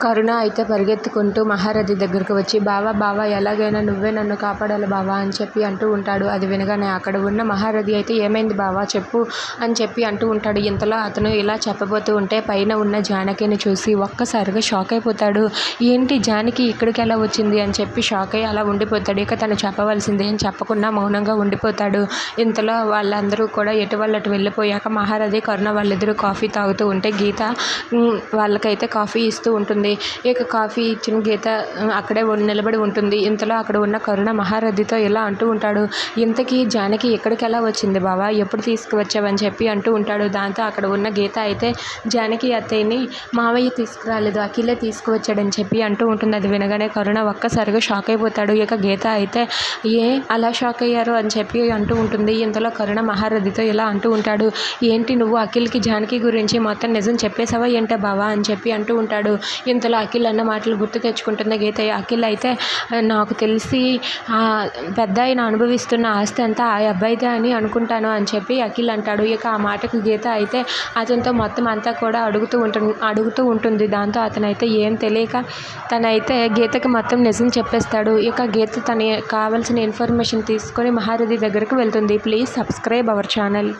కరుణ అయితే పరిగెత్తుకుంటూ మహారథి దగ్గరకు వచ్చి బావా బావా ఎలాగైనా నువ్వే నన్ను కాపాడాలి బావా అని చెప్పి అంటూ ఉంటాడు. అది వినగానే అక్కడ ఉన్న మహారథి అయితే ఏమైంది బావా చెప్పు అని చెప్పి అంటూ ఉంటాడు. ఇంతలో అతను ఇలా చెప్పబోతూ ఉంటే పైన ఉన్న జానకిని చూసి ఒక్కసారిగా షాక్ అయిపోతాడు. ఏంటి జానకి ఇక్కడికి ఎలా వచ్చింది? అని చెప్పి షాక్ అయ్యి అలా ఉండిపోతాడు. ఇక తను చెప్పవలసింది అని చెప్పకుండా మౌనంగా ఉండిపోతాడు. ఇంతలో వాళ్ళందరూ కూడా ఎటు అటు వెళ్ళిపోయాక మహారథి కరుణ వాళ్ళిద్దరూ కాఫీ తాగుతూ ఉంటే గీత వాళ్ళకైతే కాఫీ ఇస్తూ ఉంటుంది. ఇక కాఫీ ఇచ్చిన గీత అక్కడే నిలబడి ఉంటుంది. ఇంతలో అక్కడ ఉన్న కరుణ మహారథితో ఇలా అంటూ ఉంటాడు ఇంతకీ జానకి ఎక్కడికి ఎలా వచ్చింది బావా? ఎప్పుడు తీసుకువచ్చావని చెప్పి అంటూ ఉంటాడు. దాంతో అక్కడ ఉన్న గీత అయితే జానకి అత్తయ్యని మావయ్య తీసుకురాలేదు అఖిలే తీసుకువచ్చాడని చెప్పి అంటూ ఉంటుంది. అది వినగానే కరుణ ఒక్కసారిగా షాక్ అయిపోతాడు. ఇక గీత అయితే ఏ అలా షాక్ అయ్యారు? అని చెప్పి అంటూ ఉంటుంది. ఇంతలో కరుణ మహారథితో ఇలా అంటూ ఉంటాడు ఏంటి నువ్వు అఖిల్కి జానకి గురించి మొత్తం నిజం చెప్పేసావా ఏంటో బావా? అని చెప్పి అంటూ ఉంటాడు. ఇంతలో అఖిల్ అన్న మాటలు గుర్తు తెచ్చుకుంటుంది గీత అఖిల్ అయితే నాకు తెలిసి పెద్ద ఆయన అనుభవిస్తున్న ఆస్తి అంతా ఆ అబ్బాయిదే అని అనుకుంటాను అని చెప్పి అఖిల్ అంటాడు. ఇక ఆ మాటకు గీత అయితే అతనితో మొత్తం అంతా కూడా అడుగుతూ ఉంటుంది అడుగుతూ ఉంటుంది. దాంతో అతనైతే ఏం తెలియక తనైతే గీతకి మొత్తం నిజం చెప్పేస్తాడు. ఇక గీత తన కావాల్సిన ఇన్ఫర్మేషన్ తీసుకొని మహారథి దగ్గరకు వెళ్తుంది. Please subscribe our channel.